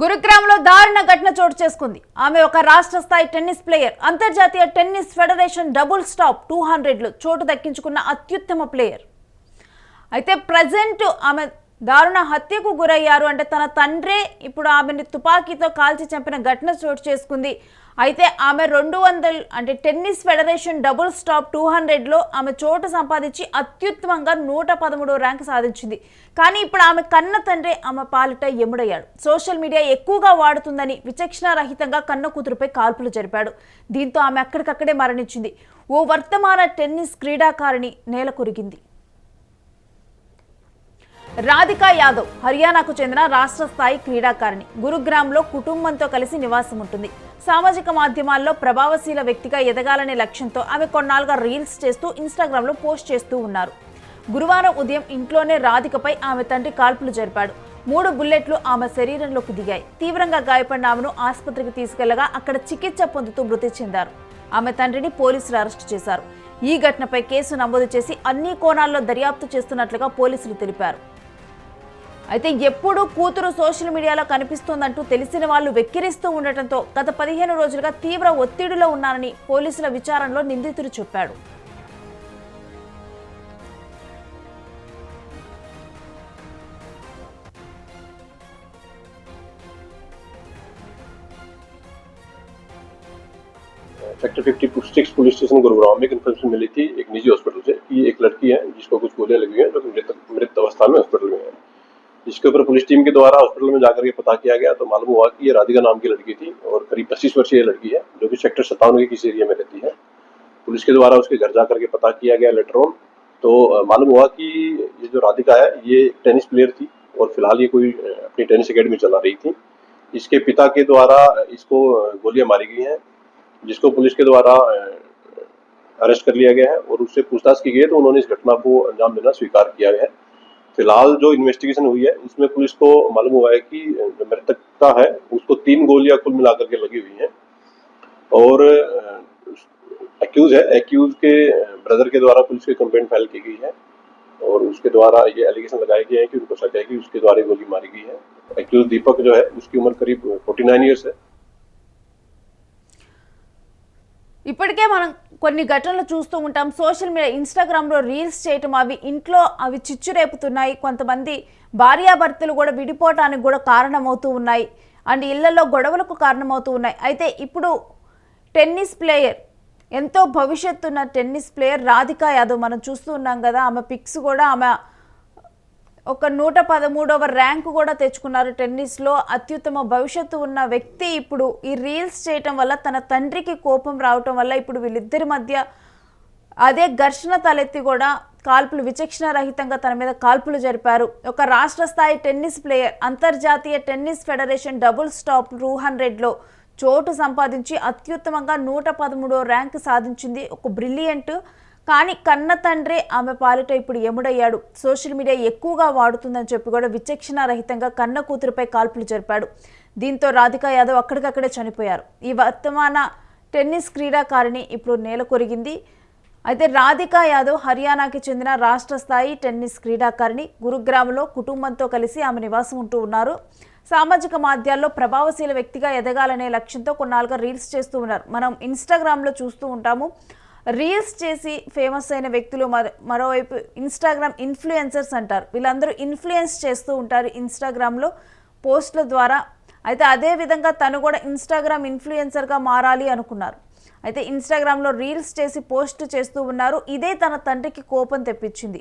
గురుగ్రామ్లో దారుణ ఘటన చోటు చేసుకుంది. ఆమె ఒక రాష్ట్ర స్థాయి టెన్నిస్ ప్లేయర్ అంతర్జాతీయ tennis federation double stop two హండ్రెడ్లో చోటు దక్కించుకున్న అత్యుత్తమ ప్లేయర్. అయితే ప్రజెంట్ ఆమె దారుణ హత్యకు గురయ్యారు అంటే తన తండ్రే ఇప్పుడు ఆమెని తుపాకీతో కాల్చి చంపిన ఘటన చోటు చేసుకుంది. అయితే ఆమె రెండు వందలు అంటే tennis federation double stop two హండ్రెడ్లో ఆమె చోటు సంపాదించి అత్యుత్తమంగా నూట పదమూడో ర్యాంక్ సాధించింది. కానీ ఇప్పుడు ఆమె కన్న తండ్రి ఆమె పాలిట ఎముడయ్యాడు. సోషల్ మీడియా ఎక్కువగా వాడుతుందని విచక్షణారహితంగా కన్న కూతురుపై కాల్పులు జరిపాడు. దీంతో ఆమె అక్కడికక్కడే మరణించింది. ఓ వర్తమాన టెన్నిస్ క్రీడాకారిణి నేల కొరిగింది. రాధికా యాదవ్ హర్యానాకు చెందిన రాష్ట్ర స్థాయి క్రీడాకారిణి. గురుగ్రామ్లో కుటుంబంతో కలిసి నివాసం ఉంటుంది. సామాజిక మాధ్యమాల్లో ప్రభావశీల వ్యక్తిగా ఎదగాలనే లక్ష్యంతో ఆమె కొన్నాళ్ళుగా రీల్స్ చేస్తూ ఇన్స్టాగ్రామ్లో పోస్ట్ చేస్తూ ఉన్నారు. గురువారం ఉదయం ఇంట్లోనే రాధికపై ఆమె తండ్రి కాల్పులు జరిపాడు. మూడు బుల్లెట్లు ఆమె శరీరంలోకి దిగాయి. తీవ్రంగా గాయపడిన ఆమెను ఆసుపత్రికి తీసుకెళ్ళగా అక్కడ చికిత్స పొందుతూ మృతి చెందారు. ఆమె తండ్రిని పోలీసులు అరెస్టు చేశారు. ఈ ఘటనపై కేసు నమోదు చేసి అన్ని కోణాల్లో దర్యాప్తు చేస్తున్నట్లుగా పోలీసులు తెలిపారు. అయితే ఎప్పుడూ కూతురు సోషల్ మీడియాలో కనిపిస్తోందంటూ తెలిసిన వాళ్ళు వెక్కిరిస్తూ ఉండటంతో గత పదిహేను రోజులుగా తీవ్ర ఒత్తిడిలో ఉన్నానని పోలీసుల విచారణలో నిందితుడు చెప్పాడు sector fifty six police station Gurugram में एक इन्फॉर्मेशन मिली थी एक निजी हॉस्पिटल से कि एक लड़की है जिसको कुछ गोलियां लगी हुई हैं जो कि मृत मृत अवस्था में हॉस्पिटल में है जिसके ऊपर पुलिस टीम के द्वारा हॉस्पिटल में जाकर के पता किया गया तो मालूम हुआ कि ये राधिका नाम की लड़की थी और करीब पच्चीस वर्षीय लड़की है, जो कि सेक्टर सत्तावन के किसी एरिया में रहती है। पुलिस के द्वारा उसके घर जाकर के पता किया गया लेटर तो मालूम हुआ कि ये जो राधिका है, ये टेनिस प्लेयर थी और फ़िलहाल ये कोई अपनी टेनिस अकेडमी चला रही थी। इसके पिता के द्वारा इसको गोलियाँ मारी गई हैं, जिसको पुलिस के द्वारा अरेस्ट कर लिया गया है और उससे पूछताछ की गई है तो उन्होंने इस घटना को अंजाम देना स्वीकार किया है। फ़िलहाल जो इन्वेस्टिगेशन हुई है, उसमें पुलिस को मालूम हुआ है कि जो मृतकता है, उसको तीन गोलियाँ कुल मिलाकर के लगी हुई हैं। और एक्यूज है एक्यूज के ब्रदर के द्वारा पुलिस की कंप्लेंट फ़ाइल की गई है। और उसके द्वारा ये एलिगेशन लगाए गए हैं कि उनको शक है कि उसके द्वारा गोली मारी गई है। एक्यूज दीपक जो है, उसकी उम्र करीब फोर्टी नाइन ईयर्स है। इपड़के मन కొన్ని ఘటనలు చూస్తూ ఉంటాం. సోషల్ మీడియా ఇన్స్టాగ్రామ్లో రీల్స్ చేయటం అవి ఇంట్లో అవి చిచ్చు రేపుతున్నాయి కొంతమంది భార్యాభర్తలు కూడా విడిపోవటానికి కూడా కారణమవుతూ ఉన్నాయి. అండ్ ఇళ్ళలో గొడవలకు కారణమవుతూ ఉన్నాయి. అయితే ఇప్పుడు టెన్నిస్ ప్లేయర్ ఎంతో భవిష్యత్తు ఉన్న టెన్నిస్ ప్లేయర్ రాధికా యాదవ్ మనం చూస్తూ ఉన్నాం కదా. ఆమె పిక్స్ కూడా ఆమె ఒక నూట పదమూడవ ర్యాంకు కూడా తెచ్చుకున్నారు టెన్నిస్లో. అత్యుత్తమ భవిష్యత్తు ఉన్న వ్యక్తి ఇప్పుడు ఈ రీల్స్ చేయటం వల్ల తన తండ్రికి కోపం రావటం వల్ల ఇప్పుడు వీళ్ళిద్దరి మధ్య అదే ఘర్షణ తలెత్తి కూడా కాల్పులు విచక్షణ రహితంగా తన మీద కాల్పులు జరిపారు. ఒక రాష్ట్ర స్థాయి టెన్నిస్ ప్లేయర్ అంతర్జాతీయ tennis federation double stop two హండ్రెడ్లో చోటు సంపాదించి అత్యుత్తమంగా నూట పదమూడో ర్యాంక్ సాధించింది. ఒక బ్రిలియంట్ కానీ కన్న తండ్రే ఆమె పాలిట ఇప్పుడు ఎముడయ్యాడు సోషల్ మీడియా ఎక్కువగా వాడుతుందని చెప్పి కూడా విచక్షణ రహితంగా కన్న కూతురుపై కాల్పులు జరిపాడు. దీంతో రాధికా యాదవ్ అక్కడికక్కడే చనిపోయారు. ఈ వర్తమాన టెన్నిస్ క్రీడాకారిణి ఇప్పుడు నేల కొరిగింది. అయితే రాధికా యాదవ్ హర్యానాకి చెందిన రాష్ట్ర స్థాయి టెన్నిస్ క్రీడాకారిణి గురుగ్రామ్లో కుటుంబంతో కలిసి ఆమె నివాసం ఉంటూ ఉన్నారు. సామాజిక మాధ్యాల్లో ప్రభావశీల వ్యక్తిగా ఎదగాలనే లక్ష్యంతో కొన్నాళ్ళుగా రీల్స్ చేస్తూ ఉన్నారు. మనం ఇన్స్టాగ్రామ్లో చూస్తూ ఉంటాము. రీల్స్ చేసి ఫేమస్ అయిన వ్యక్తులు మరో మరోవైపు ఇన్స్టాగ్రామ్ ఇన్ఫ్లుయెన్సర్స్ అంటారు. వీళ్ళందరూ ఇన్ఫ్లుయెన్స్ చేస్తూ ఉంటారు ఇన్స్టాగ్రామ్లో పోస్టుల ద్వారా. అయితే అదే విధంగా తను కూడా ఇన్స్టాగ్రామ్ ఇన్ఫ్లుయెన్సర్గా మారాలి అనుకున్నారు. అయితే ఇన్స్టాగ్రామ్లో రీల్స్ చేసి పోస్ట్ చేస్తూ ఉన్నారు. ఇదే తన తండ్రికి కోపం తెప్పించింది.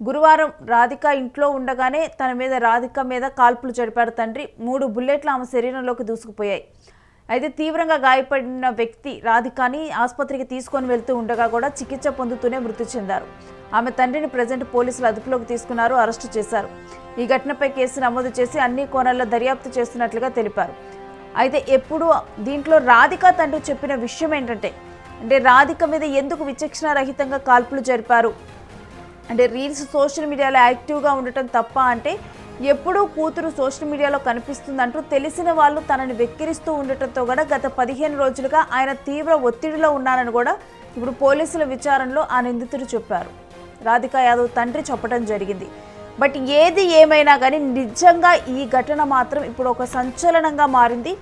గురువారం రాధిక ఇంట్లో ఉండగానే తన మీద రాధిక మీద కాల్పులు జరిపాడు తండ్రి. మూడు బుల్లెట్లు ఆమె శరీరంలోకి దూసుకుపోయాయి. అయితే తీవ్రంగా గాయపడిన వ్యక్తి రాధికాని ఆసుపత్రికి తీసుకొని వెళ్తూ ఉండగా కూడా చికిత్స పొందుతూనే మృతి చెందారు. ఆమె తండ్రిని ప్రజెంట్ పోలీసులు అదుపులోకి తీసుకున్నారు అరెస్టు చేశారు. ఈ ఘటనపై కేసు నమోదు చేసి అన్ని కోణాల్లో దర్యాప్తు చేస్తున్నట్లుగా తెలిపారు. అయితే ఎప్పుడు దీంట్లో రాధిక తండ్రి చెప్పిన విషయం ఏంటంటే అంటే రాధిక మీద ఎందుకు విచక్షణ రహితంగా కాల్పులు జరిపారు? అంటే రీల్స్ సోషల్ మీడియాలో యాక్టివ్గా ఉండటం తప్ప అంటే ఎప్పుడూ కూతురు సోషల్ మీడియాలో కనిపిస్తుందంటూ తెలిసిన వాళ్ళు తనని వెక్కిరిస్తూ ఉండటంతో కూడా గత పదిహేను రోజులుగా ఆయన తీవ్ర ఒత్తిడిలో ఉన్నానని కూడా ఇప్పుడు పోలీసుల విచారణలో ఆ నిందితుడు చెప్పారు. రాధికా యాదవ్ తండ్రి చెప్పడం జరిగింది. బట్ ఏది ఏమైనా కానీ నిజంగా ఈ ఘటన మాత్రం ఇప్పుడు ఒక సంచలనంగా మారింది.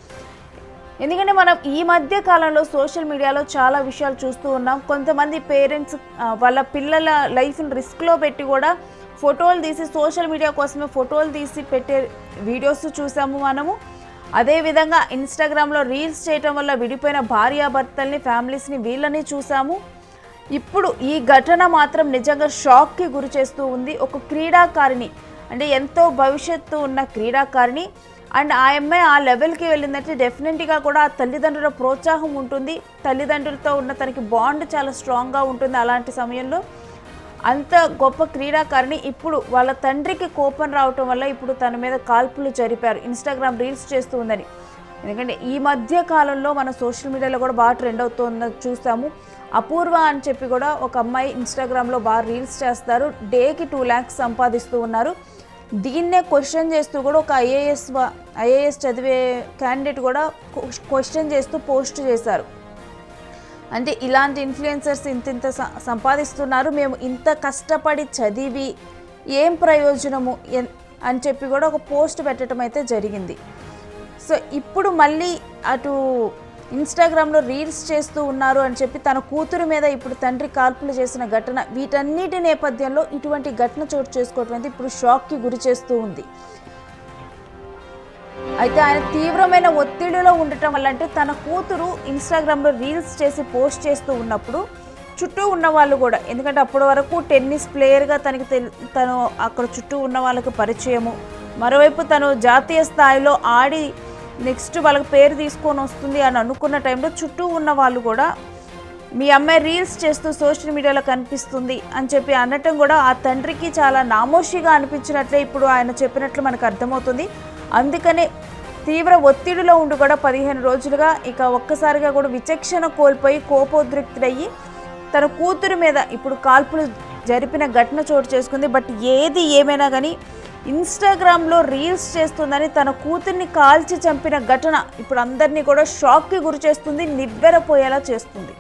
ఎందుకంటే మనం ఈ మధ్య కాలంలో సోషల్ మీడియాలో చాలా విషయాలు చూస్తూ ఉన్నాం. కొంతమంది పేరెంట్స్ వాళ్ళ పిల్లల లైఫ్ని రిస్క్లో పెట్టి కూడా ఫోటోలు తీసి సోషల్ మీడియా కోసమే ఫోటోలు తీసి పెట్టే వీడియోస్ చూసాము మనము. అదేవిధంగా ఇన్స్టాగ్రామ్లో రీల్స్ చేయటం వల్ల విడిపోయిన భార్యాభర్తల్ని ఫ్యామిలీస్ని వీళ్ళని చూసాము. ఇప్పుడు ఈ ఘటన మాత్రం నిజంగా షాక్కి గురి చేస్తూ ఉంది. ఒక క్రీడాకారిణి అంటే ఎంతో భవిష్యత్తు ఉన్న క్రీడాకారిణి అండ్ ఆ అమ్మాయి ఆ లెవెల్కి వెళ్ళిందంటే డెఫినెట్గా కూడా ఆ తల్లిదండ్రుల ప్రోత్సాహం ఉంటుంది. తల్లిదండ్రులతో ఉన్న తనకి బాండ్ చాలా స్ట్రాంగ్గా ఉంటుంది అలాంటి సమయంలో. అంత గొప్ప క్రీడాకారిణి ఇప్పుడు వాళ్ళ తండ్రికి కోపం రావటం వల్ల ఇప్పుడు తన మీద కాల్పులు జరిపారు. ఇన్స్టాగ్రామ్ రీల్స్ చేస్తూ ఉందని. ఎందుకంటే ఈ మధ్య కాలంలో మన సోషల్ మీడియాలో కూడా బాగా ట్రెండ్ అవుతుందని చూసాము. అపూర్వ అని చెప్పి కూడా ఒక అమ్మాయి ఇన్స్టాగ్రామ్లో బాగా రీల్స్ చేస్తారు. డేకి టూ ల్యాక్స్ సంపాదిస్తూ ఉన్నారు. దీన్నే క్వశ్చన్ చేస్తూ కూడా ఒక ఐఏఎస్ ఐఏఎస్ చదివే క్యాండిడేట్ కూడా క్వశ్చన్ చేస్తూ పోస్ట్ చేశారు. అంటే ఇలాంటి ఇన్ఫ్లుయెన్సర్స్ ఇంత ఇంత సంపాదిస్తున్నారు. మేము ఇంత కష్టపడి చదివి ఏం ప్రయోజనము అని చెప్పి కూడా ఒక పోస్ట్ పెట్టడం అయితే జరిగింది. సో ఇప్పుడు మళ్ళీ అటు ఇన్స్టాగ్రామ్లో రీల్స్ చేస్తూ ఉన్నారు అని చెప్పి తన కూతురు మీద ఇప్పుడు తండ్రి కాల్పులు చేసిన ఘటన వీటన్నిటి నేపథ్యంలో ఇటువంటి ఘటన చోటు చేసుకోవటం అయితే ఇప్పుడు షాక్కి గురి చేస్తూ ఉంది. అయితే ఆయన తీవ్రమైన ఒత్తిడిలో ఉండటం వల్ల అంటే తన కూతురు ఇన్స్టాగ్రామ్లో రీల్స్ చేసి పోస్ట్ చేస్తూ ఉన్నప్పుడు చుట్టూ ఉన్న వాళ్ళు కూడా ఎందుకంటే అప్పటి వరకు టెన్నిస్ ప్లేయర్గా తనకి తెల్ తను అక్కడ చుట్టూ ఉన్న వాళ్ళకి పరిచయము. మరోవైపు తను జాతీయ స్థాయిలో ఆడి నెక్స్ట్ వాళ్ళకి పేరు తీసుకొని వస్తుంది అని అనుకున్న టైంలో చుట్టూ ఉన్న వాళ్ళు కూడా మీ అమ్మాయి రీల్స్ చేస్తూ సోషల్ మీడియాలో కనిపిస్తుంది అని చెప్పి అనటం కూడా ఆ తండ్రికి చాలా నామోషిగా అనిపించినట్లే ఇప్పుడు ఆయన చెప్పినట్లు మనకు అర్థమవుతుంది. అందుకనే తీవ్ర ఒత్తిడిలో ఉండి కూడా పదిహేను రోజులుగా. ఇక ఒక్కసారిగా కూడా విచక్షణ కోల్పోయి కోపోద్రిక్తుడయ్యి తన కూతురు మీద ఇప్పుడు కాల్పులు జరిపిన ఘటన చోటు చేసుకుంది. బట్ ఏది ఏమైనా కానీ ఇన్స్టాగ్రామ్లో రీల్స్ చేస్తుందని తన కూతుర్ని కాల్చి చంపిన ఘటన ఇప్పుడు అందరినీ కూడా షాక్కి గురి చేస్తుంది నివ్వెరపోయేలా చేస్తుంది.